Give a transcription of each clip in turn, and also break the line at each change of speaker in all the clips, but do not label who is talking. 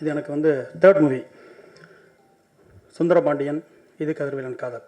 இது எனக்கு வந்து தேர்ட் மூவி சுந்தரபாண்டியன் இது கதிர்வேலன் காதல்.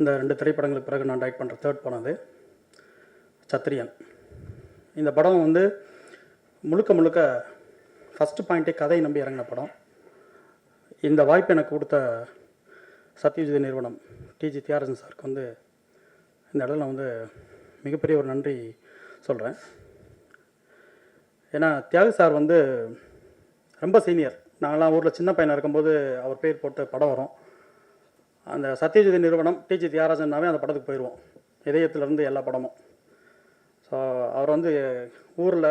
இந்த ரெண்டு திரைப்படங்களுக்கு பிறகு நான் டைட் பண்ணுற தேர்ட் படம் அது. சத்திரியன். இந்த படம் வந்து முழுக்க முழுக்க ஃபஸ்ட்டு பாயிண்ட்டே கதையை நம்பி இறங்கின படம். இந்த வாய்ப்பு எனக்கு கொடுத்த சத்யஜித் நிறுவனம் டிஜி தியாரசன் சாருக்கு வந்து இந்த இடத்துல நான் வந்து மிகப்பெரிய ஒரு நன்றி சொல்கிறேன் ஏன்னா தியாகு சார் வந்து ரொம்ப சீனியர். நாங்களாம் ஊரில் சின்ன பையனாக இருக்கும்போது அவர் பேர் போட்டு படம் வரும். அந்த சத்யஜித் நிறுவனம் டிஜி தியாகராஜன்னாவே அந்த படத்துக்கு போயிடுவோம் இதயத்துலேருந்து எல்லா படமும். ஸோ அவர் வந்து ஊரில்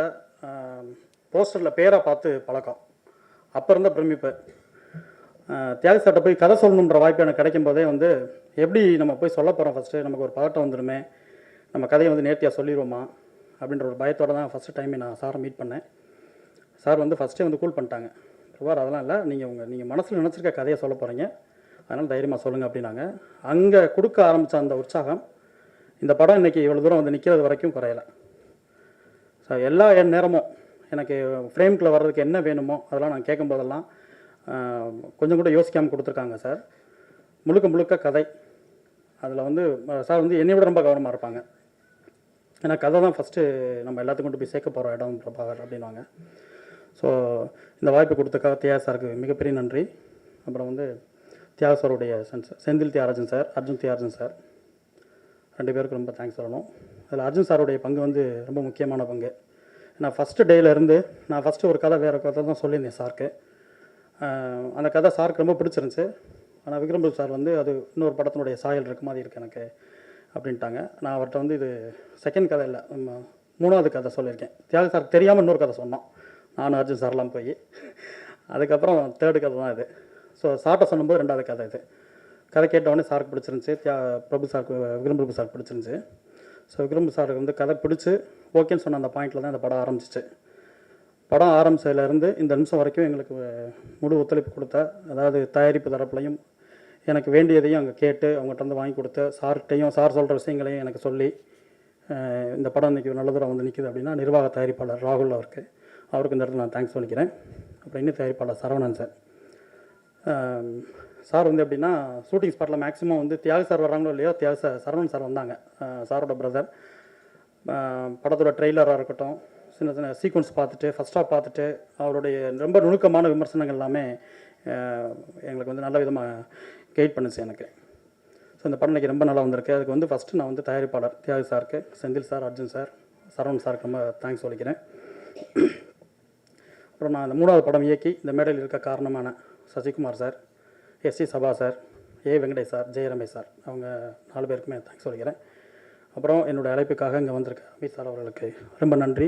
போஸ்டரில் பேரை பார்த்து பழக்கம். அப்போ இருந்த பிரமிப்பு. அஹ், தியாகு சார்ட்ட போய் கதை சொல்லணுன்ற வாய்ப்பு எனக்கு கிடைக்கும் போதே வந்து எப்படி நம்ம போய் சொல்ல போகிறோம் ஃபஸ்ட்டு நமக்கு ஒரு பதட்டம் வந்துடுமே. நம்ம கதையை வந்து நேர்த்தியாக சொல்லிடுவோமா அப்படின்ற ஒரு பயத்தோடு தான் ஃபஸ்ட்டு டைம் நான் சாரை மீட் பண்ணேன். சார் வந்து ஃபஸ்ட்டே வந்து கூல் பண்ணிட்டாங்க. பிரபார் அதெல்லாம் இல்லை. நீங்கள் உங்கள் நீங்கள் மனசில் நினச்சிருக்க கதையை சொல்ல போகிறீங்க அதனால் தைரியமாக சொல்லுங்கள் அப்படின்னாங்க. அங்கே கொடுக்க ஆரம்பித்த அந்த உற்சாகம் இந்த படம் இன்றைக்கி இவ்வளோ தூரம் வந்து நிற்கிறது வரைக்கும் குறையலை. ஸோ எல்லா என் நேரமும் எனக்கு ஃப்ரேம்குள்ளே வர்றதுக்கு என்ன வேணுமோ அதெல்லாம் நான் கேட்கும் போதெல்லாம் கொஞ்சம் கூட யோசிக்காமல் கொடுத்துருக்காங்க சார். முழுக்க முழுக்க கதை. அதில் வந்து சார் வந்து என்னை விட ரொம்ப கவனமாக இருப்பாங்க. ஏன்னா கதை தான் ஃபஸ்ட்டு நம்ம எல்லாத்துக்கும் கொண்டு போய் சேர்க்க போகிற இடம் பிரபாகர் அப்படின்வாங்க ஸோ இந்த வாய்ப்பு கொடுத்தக்காக தியாக சாருக்கு மிகப்பெரிய நன்றி. அப்புறம் வந்து தியாக சாருடைய சென் செந்தில் தியாகராஜன் சார் அர்ஜுன் தியாகராஜன் சார். ரெண்டு பேருக்கு ரொம்ப தேங்க்ஸ் சொல்லணும். அதில் அர்ஜுன் சாருடைய பங்கு வந்து ரொம்ப முக்கியமான பங்கு. நான் ஃபஸ்ட்டு டேலேருந்து நான் ஃபஸ்ட்டு ஒரு கதை வேறு கதை தான் சொல்லியிருந்தேன் சாருக்கு. அந்த கதை சாருக்கு ரொம்ப பிடிச்சிருந்துச்சு. ஆனால் விக்ரம்பு சார் வந்து அது இன்னொரு படத்தினுடைய சாயல் இருக்க மாதிரி இருக்குது எனக்கு அப்படின்ட்டாங்க. நான் அவர்கிட்ட வந்து இது செகண்ட் கதை இல்லை மூணாவது கதை சொல்லியிருக்கேன். தியாக சார் தெரியாமல் இன்னொரு கதை சொன்னோம் நானும் அர்ஜுன் சார்லாம் போய். அதுக்கப்புறம் தேர்டு கதை தான் இது. ஸோ சார்ட்டை சொல்லும்போது ரெண்டாவது கதை இது. கதை கேட்டவொடனே சாருக்கு பிடிச்சிருந்துச்சி. தியா பிரபு சாருக்கு விக்ரம் பிரபு சார் பிடிச்சிருந்துச்சி. ஸோ விக்ரம் சாருக்கு வந்து கதை பிடிச்சி ஓகேன்னு சொன்ன அந்த பாயிண்டில் தான் இந்த படம் ஆரம்பிச்சிச்சு. படம் ஆரம்பிச்சதுலேருந்து இந்த நிமிஷம் வரைக்கும் எங்களுக்கு முழு ஒத்துழைப்பு கொடுத்த அதாவது தயாரிப்பு தரப்புலையும் எனக்கு வேண்டியதையும் அங்கே கேட்டு அவங்ககிட்ட வந்து வாங்கி கொடுத்து சார்கிட்டையும் சார் சொல்கிற விஷயங்களையும் எனக்கு சொல்லி இந்த படம் இன்றைக்கி நல்ல தூரம் வந்து நிற்கிது அப்படின்னா நிர்வாக தயாரிப்பாளர் ராகுல் அவருக்கு. அவருக்கு இந்த இடத்துல நான் தேங்க்ஸ் சொல்லிக்கிறேன். அப்புறம் இன்னும் தயாரிப்பாளர் சரவணன் சார். சார் வந்து எப்படின்னா ஷூட்டிங் ஸ்பாட்டில் மேக்ஸிமம் வந்து தியாக சார் வராங்களோ இல்லையோ தியாக சார் சரவணன் சார் வந்தாங்க. சாரோட பிரதர் படத்தோட ட்ரெய்லராக இருக்கட்டும் சின்ன சின்ன சீக்வன்ஸ் பார்த்துட்டு ஃபஸ்ட்டாக பார்த்துட்டு அவருடைய ரொம்ப நுணுக்கமான விமர்சனங்கள் எல்லாமே எங்களுக்கு வந்து நல்ல விதமாக கைட் பண்ணுச்சு எனக்கு. ஸோ இந்த படம் எனக்கு ரொம்ப நல்லா வந்திருக்கு. அதுக்கு வந்து ஃபஸ்ட்டு நான் வந்து தயாரிப்பாளர் தியாக சாருக்கு செந்தில் சார் அர்ஜுன் சார் சரவணன் சாருக்கு ரொம்ப தேங்க்ஸ் சொல்லிக்கிறேன். அப்புறம் நான் இந்த மூணாவது படம் இயக்கி இந்த மேடையில் இருக்க காரணமான Sasikumar sir SC Saba sir A Venkatesh sir Jayaramesh sir அவங்க நாலு பேருக்குமே தேங்க்ஸ் சொல்லிக்கிறேன். அப்புறம் என்னுடைய அழைப்புக்காக இங்கே வந்திருக்க அமித் சார் அவர்களுக்கு ரொம்ப நன்றி.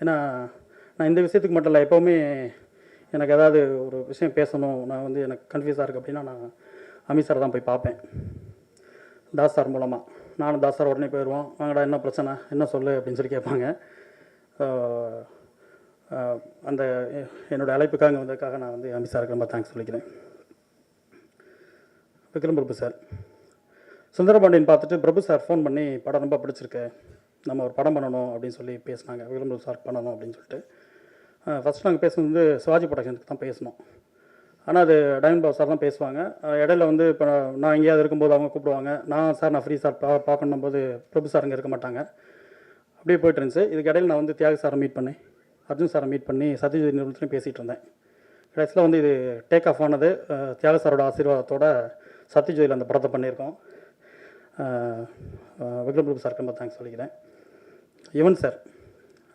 ஏன்னா நான் இந்த விஷயத்துக்கு மட்டும் இல்லை எப்போவுமே எனக்கு ஏதாவது ஒரு விஷயம் பேசணும் நான் வந்து எனக்கு கன்ஃபியூஸாக இருக்குது அப்படின்னா நான் அமித் சார் தான் போய் பார்ப்பேன். தாஸ் சார் மூலமாக நானும் தாஸ் சார் உடனே போயிடுவோம் வாங்கடா என்ன பிரச்சனை? என்ன சொல்லு? அப்படின்னு சொல்லி கேட்பாங்க. அந்த என்னோடய அழைப்புக்காக வந்ததுக்காக நான் வந்து அமித் சாருக்கு ரொம்ப தேங்க்ஸ் சொல்லிக்கிறேன். விக்ரம் பிரபு சார். சுந்தரபாண்டியன் பார்த்துட்டு பிரபு சார் ஃபோன் பண்ணி படம் ரொம்ப பிடிச்சிருக்கு. நம்ம ஒரு படம் பண்ணணும் அப்படின்னு சொல்லி பேசினாங்க. விக்ரம் பிரபு சார் பண்ணணும் அப்படின்னு சொல்லிட்டு. ஃபஸ்ட் நாங்கள் பேசுனது வந்து சிவாஜி ப்ரொடக்ஷனுக்கு தான் பேசணும் ஆனால் அது டைமண்ட் பாபு சார் தான் பேசுவாங்க. இடையில வந்து இப்போ நான் எங்கேயாவது இருக்கும்போது அவங்க கூப்பிடுவாங்க. நான் சார் நான் ஃப்ரீ சார் பா பார்க்கணும் போது பிரபு சார் இங்கே இருக்க மாட்டாங்க. அப்படியே போயிட்டு இருந்துச்சு. இதுக்கு இடையில நான் வந்து தியாக சாரை மீட் பண்ணி அர்ஜுன் சாரை மீட் பண்ணி சத்யஜித் நிறுவனத்துலையும் பேசிகிட்டு இருந்தேன். கடைசியில் வந்து இது டேக் ஆஃப் ஆனது தியாக சாரோட ஆசீர்வாதத்தோட சத்யஜோதியில் அந்த படத்தை பண்ணியிருக்கோம். விக்ரம் பிரபு சாருக்கு ரொம்ப தேங்க்ஸ் சொல்லிக்கிறேன். யுவன் சார்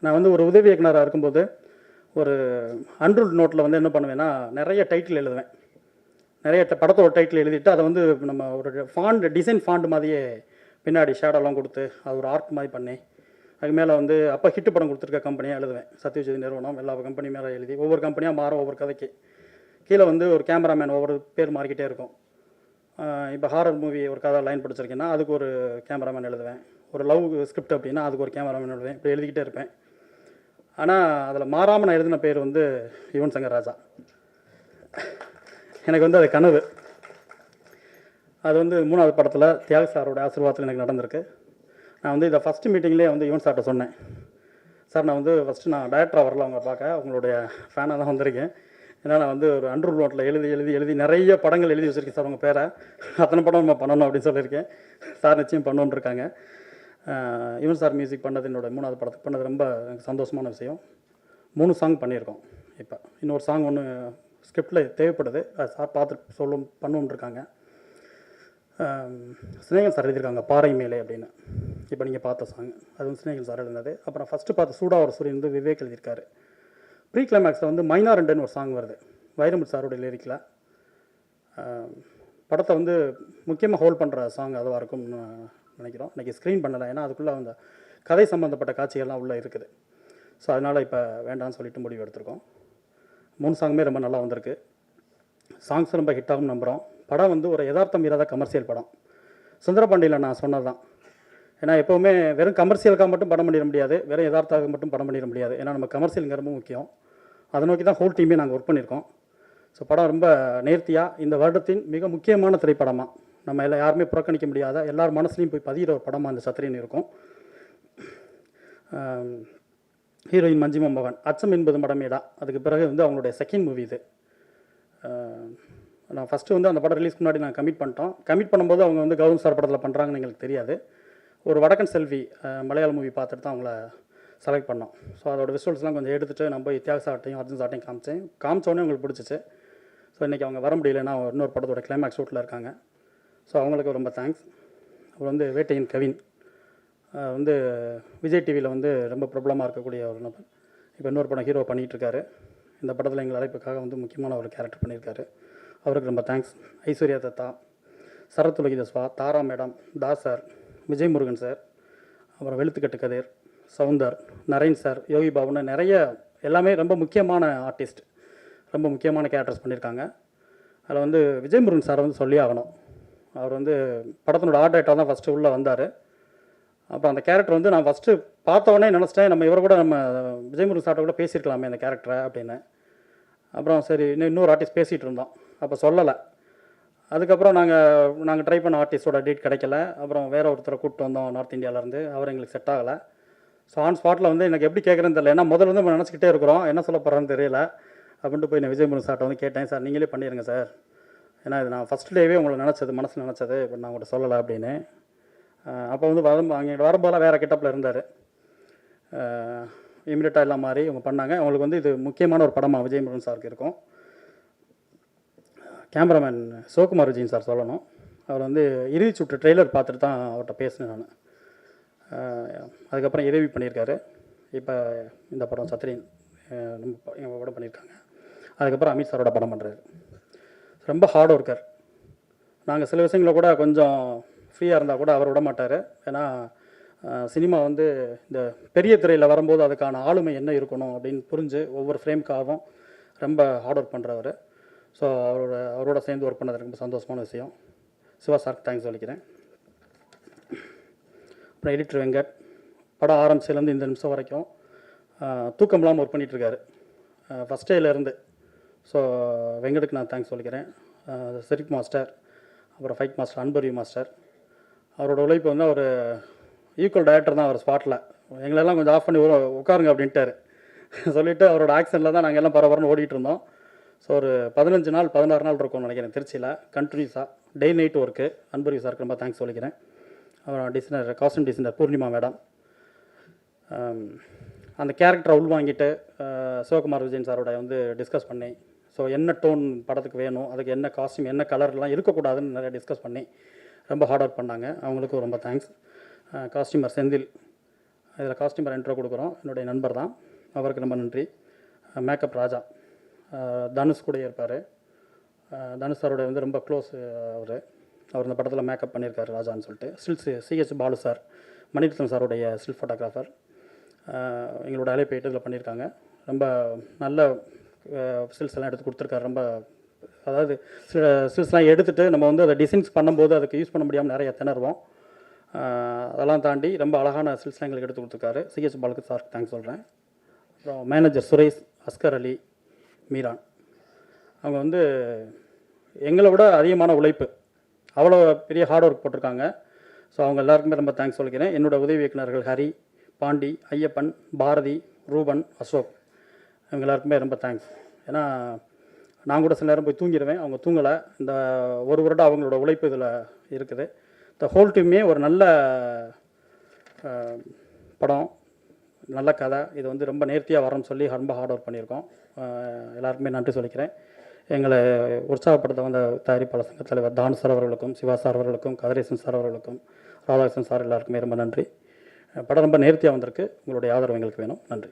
நான் வந்து ஒரு உதவி இயக்குனராக இருக்கும்போது ஒரு அன்ரூல்ட் நோட்டில் வந்து என்ன பண்ணுவேன்னா நிறைய டைட்டில் எழுதுவேன். நிறைய படத்தோட டைட்டில் எழுதிட்டு அதை வந்து நம்ம ஒரு ஃபாண்ட் டிசைன் ஃபாண்ட் மாதிரியே பின்னாடி ஷேடோலாம் கொடுத்து அது ஒரு ஆர்ட் மாதிரி பண்ணி அதுக்கு மேலே வந்து அப்போ ஹிட் படம் கொடுத்துருக்க கம்பெனியாக எழுதுவேன். சத்யஜோதி நிறுவனம் எல்லா கம்பெனி மேலே எழுதி ஒவ்வொரு கம்பெனியாக மாறும் ஒவ்வொரு கதைக்கு. கீழே வந்து ஒரு கேமராமேன் ஒவ்வொரு பேர் மாறிக்கிட்டே இருக்கும். இப்போ ஹாரர் மூவி ஒரு கதை லைன் படிச்சிருக்கேன்னா அதுக்கு ஒரு கேமராமேன் எழுதுவேன். ஒரு லவ் ஸ்கிரிப்ட் அப்படின்னா அதுக்கு ஒரு கேமராமேன் எழுதுவேன். இப்படி எழுதிக்கிட்டே இருப்பேன். ஆனால் அதில் மாறாமல் நான் எழுதின பேர் வந்து யுவன் சங்கர் ராஜா. எனக்கு வந்து அது கனவு. அது வந்து மூணாவது படத்தில் தியாக சாரோட ஆசீர்வாதத்தில் எனக்கு நடந்திருக்கு. நான் வந்து இதை ஃபஸ்ட்டு மீட்டிங்லேயே வந்து யுவன் சார்கிட்ட சொன்னேன். சார் நான் வந்து ஃபஸ்ட்டு நான் டேரக்டராக வரல அவங்க பார்க்க. உங்களுடைய ஃபேனாக தான் வந்திருக்கேன். ஏன்னா நான் வந்து ஒரு அண்டர் நோட்டில் எழுதி எழுதி எழுதி நிறைய படங்கள் எழுதி வச்சுருக்கேன் சார் உங்கள் பேரை. அத்தனை படம் நம்ம பண்ணணும் அப்படின்னு சொல்லியிருக்கேன். சார் நிச்சயம் பண்ணணுன்னு இருக்காங்க. யுவன் சார் மியூசிக் பண்ணது என்னோட மூணாவது படத்துக்கு பண்ணது ரொம்ப எனக்கு சந்தோஷமான விஷயம். மூணு சாங் பண்ணியிருக்கோம். இப்போ இன்னொரு சாங் ஒன்று ஸ்கிரிப்டில் தேவைப்படுது. அது சார் பார்த்து சொல்லும் பண்ணுன்னு இருக்காங்க. ஆம், சார் எழுதியிருக்காங்க பாறை மேலே அப்படின்னு. இப்போ நீங்கள் பார்த்த சாங் அது வந்து சினேகன் சார் எழுந்தது அப்புறம் ஃபஸ்ட்டு பார்த்த சூடா ஒரு சூரியன் வந்து விவேக் எழுதியிருக்காரு. ப்ரீ கிளைமேக்ஸில் வந்து மைனா ரெண்டுன்னு ஒரு சாங் வருது. வைரமுத்து சாரோட லிரிக்கில் படத்தை வந்து முக்கியமாக ஹோல்ட் பண்ணுற சாங் அதுவாக இருக்கும்னு நினைக்கிறோம். இன்றைக்கி ஸ்க்ரீன் பண்ணலை. ஏன்னா அதுக்குள்ளே அந்த கதை சம்மந்தப்பட்ட காட்சிகள்லாம் உள்ளே இருக்குது. ஸோ அதனால் இப்போ வேண்டாம்னு சொல்லிட்டு முடிவு எடுத்திருக்கோம். மூணு சாங்குமே ரொம்ப நல்லா வந்திருக்கு. சாங்ஸ் ரொம்ப ஹிட்டாகவும் நம்புகிறோம் படம் வந்து ஒரு யதார்த்தம் இல்லாத கமர்ஷியல் படம். சுந்தரபாண்டியில் நான் சொன்னது தான் ஏன்னா எப்போவுமே வெறும் கமர்ஷியலுக்காக மட்டும் படம் பண்ணிட முடியாது வெறும் யதார்த்தாக மட்டும் படம் பண்ணிட முடியாது. ஏன்னா நம்ம கமர்ஷியலுங்க ரொம்ப முக்கியம். அதை நோக்கி தான் ஹோல் டீமே நாங்கள் ஒர்க் பண்ணியிருக்கோம். ஸோ படம் ரொம்ப நேர்த்தியாக இந்த வருடத்தின் மிக முக்கியமான திரைப்படமாக நம்ம எல்லாம் யாருமே புறக்கணிக்க முடியாத எல்லார் மனசுலையும் போய் பதிகிற ஒரு படமாக அந்த சத்திரின்னு இருக்கும். ஹீரோயின் மஞ்சிமா மோகன் அச்சம் என்பது மடமேடா. அதுக்கு பிறகு வந்து அவங்களுடைய செகண்ட் மூவி இது. நான் ஃபஸ்ட்டு வந்து அந்த படம் ரிலீஸ் முன்னாடி நான் கமிட் பண்ணிட்டோம். கமிட் பண்ணும்போது அவங்க வந்து கௌதம் சார் படத்தில் பண்ணுறாங்கன்னு எங்களுக்கு தெரியாது. ஒரு வடக்கன் செல்வி மலையாள மூவி பார்த்துட்டு தான் அவங்கள செலக்ட் பண்ணோம். ஸோ அதோட விசுவல்ஸ்லாம் கொஞ்சம் எடுத்துகிட்டு நம்ம போய் தியாக சாட்டையும் அர்ஜுன் சாட்டையும் காமிச்சேன். காமிச்சோடனே உங்களுக்கு பிடிச்சிச்சு. ஸோ இன்றைக்கி அவங்க வர முடியலன்னா இன்னொரு படத்தோட கிளைமேக்ஸ் ஷூட்டில் இருக்காங்க. ஸோ அவங்களுக்கு ரொம்ப தேங்க்ஸ் அப்புறம் வந்து வேட்டையின் கவின். வந்து விஜய் டிவியில் வந்து ரொம்ப பிரபலமாக இருக்கக்கூடிய ஒரு நபர். இப்போ இன்னொரு படம் ஹீரோ பண்ணிகிட்ருக்காரு இந்த படத்தில் எங்கள் அழைப்புக்காக வந்து முக்கியமான ஒரு கேரக்டர் பண்ணியிருக்காரு. அவருக்கு ரொம்ப thanks Aishwarya Dutta Sarath தஸ்வா Thara madam Das sir Vijay Murugan sir அப்புறம் வெளுத்துக்கட்டு கதிர் சவுந்தர் நரேன் சார் யோகி பாபுன்னு நிறைய எல்லாமே ரொம்ப முக்கியமான ஆர்டிஸ்ட் ரொம்ப முக்கியமான கேரக்டர்ஸ் பண்ணியிருக்காங்க. அதில் வந்து விஜய் முருகன் சார் வந்து சொல்லி ஆகணும். அவர் வந்து படத்தினோட ஆர்ட் டைரக்டர் தான் ஃபஸ்ட்டு உள்ளே வந்தார். அப்புறம் அந்த கேரக்டர் வந்து நான் ஃபஸ்ட்டு பார்த்தவொடனே நினச்சிட்டேன் நம்ம இவரை கூட நம்ம விஜய் முருகன் சார்ட்ட கூட பேசியிருக்கலாமே அந்த கேரக்டரை அப்படின்னு. அப்புறம் சரி இன்னும் இன்னொரு ஆர்டிஸ்ட் பேசிகிட்டு இருந்தோம். அப்போ சொல்லலை. அதுக்கப்புறம் நாங்கள் நாங்கள் ட்ரை பண்ண ஆர்டிஸ்டோட டேட் கிடைக்கல. அப்புறம் வேற ஒருத்தரை கூப்பிட்டு வந்தோம் நார்த் இந்தியாவிலேருந்து அவர் எங்களுக்கு செட் ஆகலை. ஸோ ஆன் ஸ்பாட்டில் வந்து எனக்கு எப்படி கேட்குறேன்னு தெரியல. ஏன்னா முதல்ல வந்து நம்ம நினச்சிக்கிட்டே இருக்கிறோம். என்ன சொல்ல போகிறேன்னு தெரியல. அப்படின்ட்டு போய் நான் விஜய் சார்ட்ட வந்து கேட்டேன். சார் நீங்களே பண்ணிடுங்க சார். ஏன்னா இது நான் ஃபஸ்ட் டேவே உங்களை நினச்சது மனசு நினச்சது. இப்போ நான் உங்கள்கிட்ட சொல்லலை அப்படின்னு. அப்போ வந்து வரும் அங்கே வரும்போதெல்லாம் வேறு கிட்டப்பில் இருந்தார். இமீடியட்டாக எல்லாம் மாறி அவங்க பண்ணாங்க. அவங்களுக்கு வந்து இது முக்கியமான ஒரு படமாக விஜய் முருகன் சாருக்கு இருக்கும். கேமராமேன் சிவகுமார் விஜயன் சார் சொல்லணும். அவர் வந்து இறுதி சுற்று ட்ரெய்லர் பார்த்துட்டு தான் அவர்கிட்ட பேசினேன் நான். அதுக்கப்புறம் இறைவி பண்ணியிருக்காரு. இப்போ இந்த படம் சத்ரியன் ரொம்ப நம்ம படம் பண்ணியிருக்காங்க. அதுக்கப்புறம் அமித் சாரோட படம் பண்ணுறாரு ரொம்ப ஹார்ட் ஒர்க்கர் நாங்கள் சில விஷயங்கள கூட கொஞ்சம் ஃப்ரீயாக இருந்தால் கூட அவர் விட மாட்டார். ஏன்னா சினிமா வந்து இந்த பெரிய திரையில் வரும்போது அதுக்கான ஆளுமை என்ன இருக்கணும் அப்படின்னு புரிஞ்சு ஒவ்வொரு ஃப்ரேம்க்காகவும் ரொம்ப ஹார்ட் ஒர்க் பண்ணுறவர் ஸோ அவரோட அவரோட சேர்ந்து ஒர்க் பண்ணது ரொம்ப சந்தோஷமான விஷயம். சிவா சாருக்கு தேங்க்ஸ் சொல்லிக்கிறேன். அப்புறம் எடிட்டர் வெங்கட் படம் ஆரம்பிச்சிலேருந்து இந்த நிமிஷம் வரைக்கும் தூக்கம் இல்லாமல் ஒர்க் பண்ணிகிட்ருக்காரு ஃபஸ்ட் டேலேருந்து ஸோ வெங்கடுக்கு நான் தேங்க்ஸ் சொல்லிக்கிறேன். சிரிக் மாஸ்டர் அப்புறம் ஃபைட் மாஸ்டர் அன்பர்வி மாஸ்டர் அவரோட உழைப்பு வந்து அவர் ஈக்குவல் டைரக்டர் தான் அவர் ஸ்பாட்டில் எங்களெல்லாம் கொஞ்சம் ஆஃப் பண்ணி உட்காருங்க அப்படின்ட்டாரு. சொல்லிவிட்டு அவரோட ஆக்ஷனில் தான் நாங்கள் எல்லாம் பரபரன்னு ஓடிட்டு இருந்தோம். ஸோ ஒரு பதினஞ்சு நாள் பதினாறு நாள் இருக்கும்னு நினைக்கிறேன் திருச்சியில். கண்டினியூஸாக டே நைட் ஒர்க்கு அன்பர்வி சாருக்கு ரொம்ப தேங்க்ஸ் சொல்லிக்கிறேன். அப்புறம் designer costume designer Poornima madam அந்த கேரக்டரை உள்வாங்கிட்டு சிவகுமார் விஜயன் சாரோட வந்து டிஸ்கஸ் பண்ணி ஸோ என்ன டோன் படத்துக்கு வேணும் அதுக்கு என்ன காஸ்டியூம் என்ன கலர்லாம் இருக்கக்கூடாதுன்னு நிறைய டிஸ்கஸ் பண்ணி ரொம்ப ஹார்ட் ஒர்க் பண்ணாங்க. அவங்களுக்கும் ரொம்ப தேங்க்ஸ் காஸ்டியூமர் செந்தில் இதில் காஸ்டியூமர் என்ட்ரோ கொடுக்குறோம். என்னுடைய நண்பர் தான். அவருக்கு ரொம்ப நன்றி. மேக்கப் ராஜா. தனுஷ் கூட இருப்பார். தனுஷ் சாரோட வந்து ரொம்ப க்ளோஸ் அவர். அவர் இந்த படத்தில் மேக்கப் பண்ணியிருக்காரு ராஜான்னு சொல்லிட்டு. Stills CH Balu sir Maniratnam சாருடைய ஸ்டில் ஃபோட்டோகிராஃபர் எங்களோட அலைப்பேட்டு இதில் பண்ணியிருக்காங்க ரொம்ப நல்ல ஸ்டில்ஸ் எல்லாம் எடுத்து கொடுத்துருக்காரு. ரொம்ப அதாவது சில ஸ்டில்ஸ்லாம் எடுத்துகிட்டு நம்ம வந்து அதை டிசைன்ஸ் பண்ணும்போது அதுக்கு யூஸ் பண்ண முடியாமல் நிறைய திணறுவோம். அதெல்லாம் தாண்டி ரொம்ப அழகான ஸ்டில்ஸ்லாம் எங்களுக்கு எடுத்து கொடுத்துருக்காரு. சிஹெச் பாலுக்கு சார் தேங்க்ஸ் சொல்கிறேன் அப்புறம் மேனேஜர் சுரேஷ் அஸ்கர் அலி மீரான். அவங்க வந்து எங்களை விட அதிகமான உழைப்பு. அவ்வளோ பெரிய ஹார்ட் ஒர்க் போட்டிருக்காங்க. ஸோ அவங்க எல்லாருக்குமே ரொம்ப தேங்க்ஸ் சொல்லிக்கிறேன். என்னோட உதவி இயக்குநர்கள் ஹரி பாண்டி ஐயப்பன் பாரதி ரூபன் அசோக். இவங்க எல்லாருக்குமே ரொம்ப தேங்க்ஸ் ஏன்னா நான் கூட சில நேரம் போய் தூங்கிடுவேன் அவங்க தூங்கலை. இந்த ஒரு வருடம் அவங்களோட உழைப்பு இதில் இருக்குது. இந்த ஹோல் டீமே ஒரு நல்ல படம் நல்ல கதை. இது வந்து ரொம்ப நேர்த்தியாக வரணும்னு சொல்லி ரொம்ப ஹார்ட் ஒர்க் பண்ணியிருக்கோம். எல்லாருக்குமே நன்றி சொல்லிக்கிறேன். எங்களை உற்சாகப்படுத்த வந்த தயாரிப்பாளர் சங்க தலைவர் தான் சார் அவர்களுக்கும் சிவா சார் அவர்களுக்கும் கதிரேசன் சார் அவர்களுக்கும் ராதாகிருஷ்ணன் சார் எல்லாருக்குமே ரொம்ப நன்றி. படம் ரொம்ப நேர்த்தியாக வந்திருக்கு. உங்களுடைய ஆதரவு எங்களுக்கு வேணும். நன்றி.